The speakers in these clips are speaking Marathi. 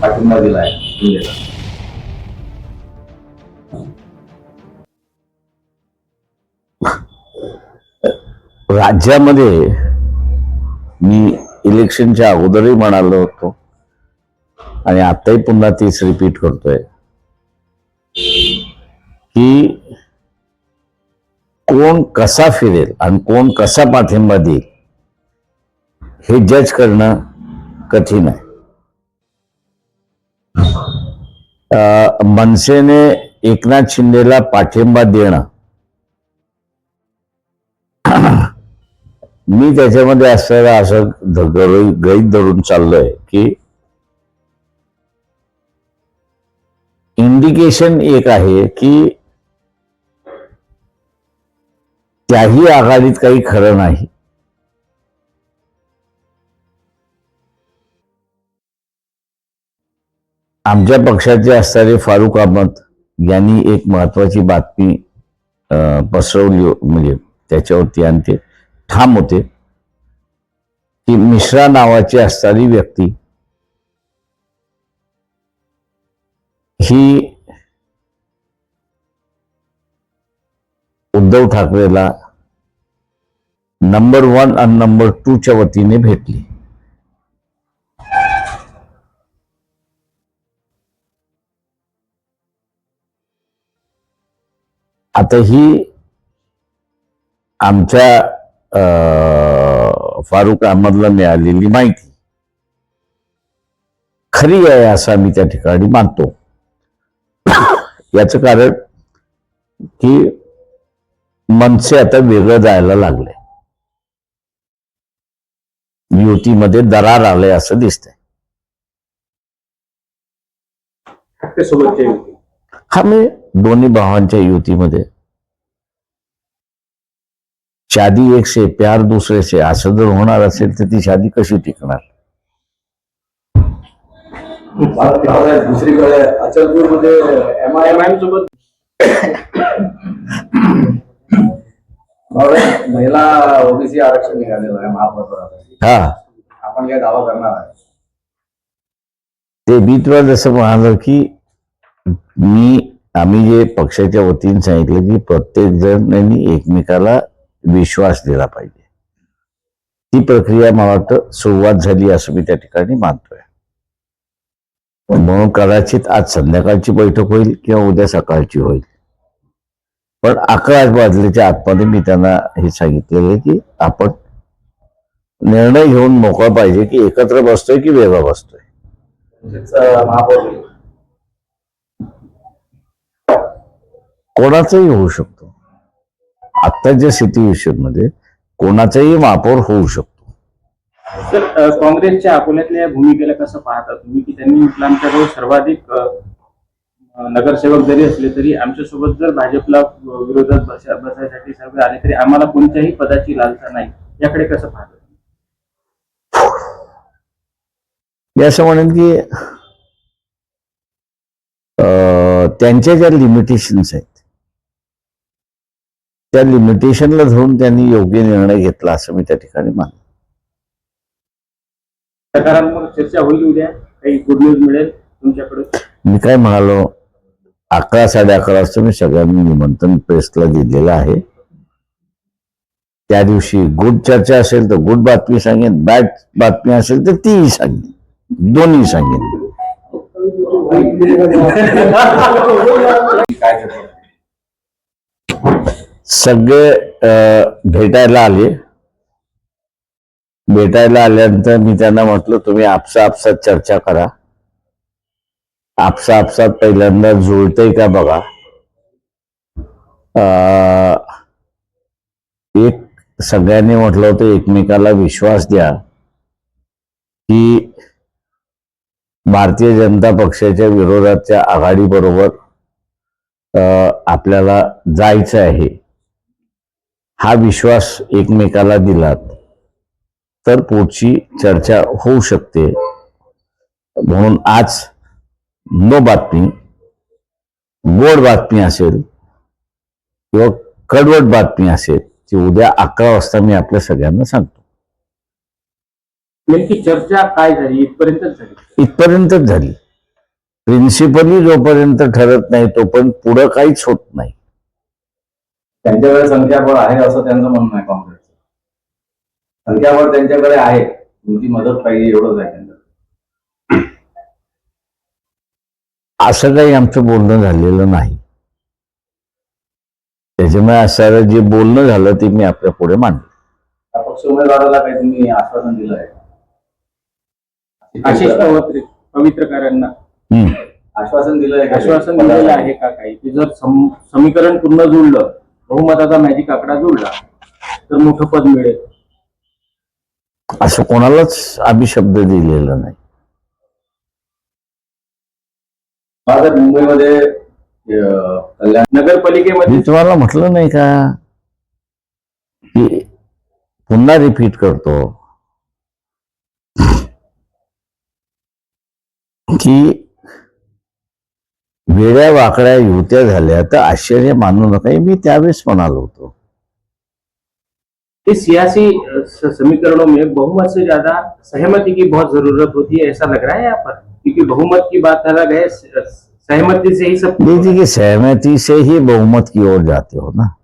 पाठिंबा दिला आहे राज्यामध्ये मी इलेक्शनच्या अगोदरही म्हणालो होतो आणि आताही पुन्हा तेच रिपीट करतोय की कोण कसा फिरेल आणि कोण कसा पाठिंबा देईल हे जज करणं कठीण आहे. मनसेने एकनाथ शिंदेला पाठिंबा देणं. मी त्याच्यामध्ये असलेला असं ध- गरई- गैत धरून चाललोय की इंडिकेशन एक आहे की त्याही आघाडीत काही खरं नाही. आमच्या पक्षाचे असणारे फारुख अहमद यांनी एक महत्वाची बातमी अं, पसरवली हो-, म्हणजे त्याच्यावरती आणि ते ठाम होते की मिश्रा नावाची असणारी व्यक्ती ही उद्धव ठाकरेला नंबर वन आणि नंबर टू च्या वतीने भेटली. आता ही आमच्या अं, फारुख अहमदला मिळालेली माहिती खरी आहे असं आम्ही त्या ठिकाणी मानतो. याचं कारण की मनसे आता वेगळं जायला लागले युतीमध्ये दरार आले असं दिसतंय. ठाकरे हा मी दोन्ही भावांच्या युतीमध्ये. शादी एक से प्यार दुसरे से असं जर होणार असेल तर ती शादी कशी टिकणार? दुसरीकडे महिला ओबीसी आरक्षण निघालेलं आहे महापौरासाठी हा. आपण काय दावा करणार आहे. ते तुला जसं म्हणालो की मी आम्ही जे पक्षाच्या वतीने सांगितलं की प्रत्येक जण यांनी एकमेकाला विश्वास दिला पाहिजे. ती प्रक्रिया मला वाटतं सुरुवात झाली असं मी त्या ठिकाणी मानतोय. म्हणून कदाचित आज संध्याकाळची बैठक होईल किंवा उद्या सकाळची होईल. पण अकरा वाजल्याच्या आतमध्ये मी त्यांना हे सांगितलेलं आहे की आपण निर्णय घेऊन मोकळा पाहिजे की एकत्र बसतोय की वेगळा बसतोय म्हणजेच, अं, महापौर होईल. कोणाचाही होऊ शकतो. आत्ताच्या सिच्युएशनमध्ये कोणाचाही महापौर होऊ शकतो. सर काँग्रेसच्या अकोल्यातल्या भूमिकेला कसं पाहता तुम्ही? की त्यांनी म्हटलं आमच्याजवळ सर्वाधिक नगरसेवक जरी असले तरी आमच्यासोबत जर भाजपला विरोधात बसा- बसायसाठी सर्व आले तरी आम्हाला कोणत्याही पदाची लालसा नाही. याकडे कसं पाहता मी असं म्हणेन की त्यांच्या ज्या लिमिटेशन्स आहेत त्या लिमिटेशनला धरून त्यांनी योग्य निर्णय घेतला असं मी त्या ठिकाणी मानतो. सकारात्मक चर्चा होईल उद्या. काही गुड न्यूज मिळेल तुमच्याकडे मी काय म्हणालो अकरा साडे अकरा वाजता मी सगळ्यांनी निमंत्रण प्रेसला दिलेलं आहे. त्या दिवशी गुड चर्चा असेल तर गुड बातमी सांगेन बॅड बातमी असेल तर तीही सांगेन दोन्ही सांगेन. सगळे भेटायला आले. भेटायला आल्यानंतर मी त्यांना म्हटलं तुम्ही आपसा आपसात चर्चा करा. आपसा आपसात पहिल्यांदा जुळतंय का बघा? अं, एक सगळ्यांनी म्हटलं होतं एकमेकाला विश्वास द्या. की भारतीय जनता पक्षाच्या विरोधाच्या आघाडीबरोबर अं, आपल्याला जायचं आहे. हा विश्वास एकमेकाला दिलात तर पुढची चर्चा होऊ शकते. म्हणून आज नो बातमी गोड बातमी असेल किंवा कडवट बातमी असेल ती उद्या अकरा वाजता मी आपल्या सगळ्यांना सांगतो. नेमकी चर्चा काय झाली? इथपर्यंतच झाली. इथपर्यंतच झाली. प्रिन्सिपली जोपर्यंत ठरत नाही तोपर्यंत पुढं काहीच होत नाही. त्यांच्याकडे संख्याबळ आहे असं त्यांचं म्हणणं आहे काँग्रेसचं. संख्याबळ त्यांच्याकडे आहे. तुमची मदत पाहिजे एवढंच आहे त्यांचं. असं काही आमचं बोलणं झालेलं नाही. त्याच्यामुळे असं जे बोलणं झालं ते मी आपल्या पुढे मांडलं. अपक्ष उमेदवाराला काही तुम्ही आश्वासन दिलं आहे आशिष पवित्र पवित्रकारांना. आश्वासन दिलंय का? आश्वासन दिलेलं आहे का काही? की जर सम- समीकरण पूर्ण जुळलं बहुमताचा मॅजिक आकडा जुळला तर मोठं पद मिळेल. असं कोणालाच आम्ही शब्द दिलेला नाही. आता मुंबईमध्ये अं, कल्याण नगरपालिकेमध्ये मी तुम्हाला म्हटलं नाही का? की पुन्हा रिपीट करतो. की वेड्या वाकड्या युत्या झाल्या तर आश्चर्य मानू नका. मी त्यावेळेस म्हणालो होतो. इस सियासी समीकरणों में बहुमत से ज्यादा सहमति की बहुत जरूरत होती है ऐसा लग रहा है यहाँ पर? क्योंकि बहुमत की बात अलग है सहमति से ही सब देखिए कि सहमति से ही बहुमत की ओर जाते हो ना?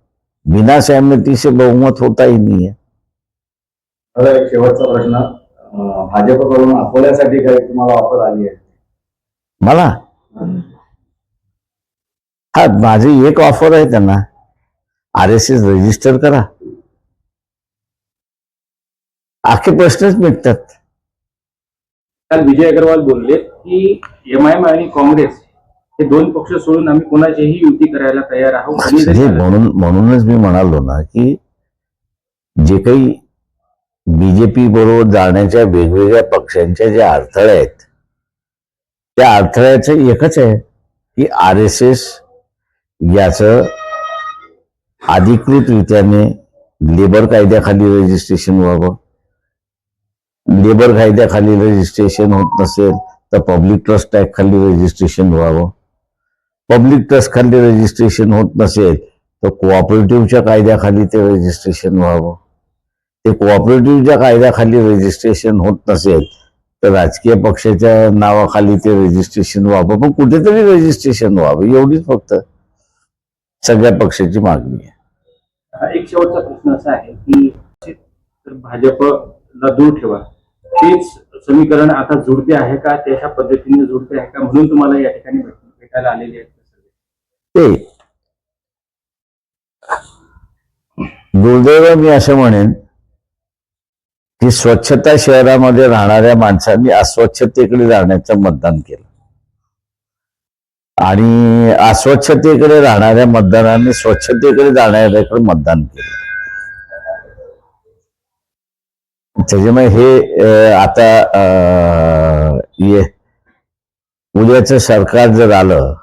बिना सहमति से बहुमत होता ही नहीं है। आता एक शेवटचा प्रश्न. भाजपकडून अकोल्यासाठी काही तुम्हाला ऑफर आली आहे? मला? हा माझी एक ऑफर आहे त्यांना. आर एस एस रजिस्टर करा. आखे प्रश्नच मिटतात. काल विजय अग्रवाल बोलले की एमआयएम आणि काँग्रेस हे दोन पक्ष सोडून आम्ही कोणाचीही युती करायला तयार आहोत. म्हणून म्हणूनच मी म्हणालो ना की जे काही बीजेपी बरोबर जाण्याच्या वेगवेगळ्या पक्षांच्या ज्या अडथळे आहेत त्या अडथळ्याचं एकच आहे की आर एस एस याचं अधिकृतरित्याने लेबर कायद्याखाली रजिस्ट्रेशन व्हावं. लेबर कायद्याखाली रजिस्ट्रेशन होत नसेल तर पब्लिक ट्रस्ट ऍक्ट खाली रजिस्ट्रेशन व्हावं. पब्लिक ट्रस्ट खाली रजिस्ट्रेशन होत नसेल तर कोऑपरेटिव्हच्या कायद्याखाली ते रजिस्ट्रेशन व्हावं. ते कोऑपरेटिव्हच्या कायद्याखाली रजिस्ट्रेशन होत नसेल तर राजकीय पक्षाच्या नावाखाली ते रजिस्ट्रेशन व्हावं. पण कुठेतरी रजिस्ट्रेशन व्हावं. एवढीच फक्त. सगळ्या पक्षाची मागणी आहे. हा, एक शेवटचा प्रश्न असा आहे की भाजपला दूर ठेवा. तेच समीकरण आता जुळते आहे का? त्याच्या पद्धतीने जुळते आहे का? म्हणून तुम्हाला या ठिकाणी भेट- भेटायला आलेले आहेत ते दुर्दैव मी असं म्हणेन की स्वच्छता शहरामध्ये राहणाऱ्या माणसांनी अस्वच्छतेकडे जाण्याचं मतदान केलं. आणि अस्वच्छतेकडे राहणाऱ्या मतदारांनी स्वच्छतेकडे जाणाऱ्याकडे मतदान केलं. त्याच्यामुळे हे आता अं, ये उद्याचं सरकार जर आलं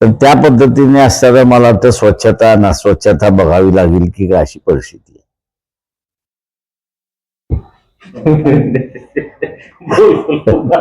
तर त्या पद्धतीने असताना मला वाटतं स्वच्छता ना स्वच्छता बघावी लागेल की काय अशी परिस्थिती आहे.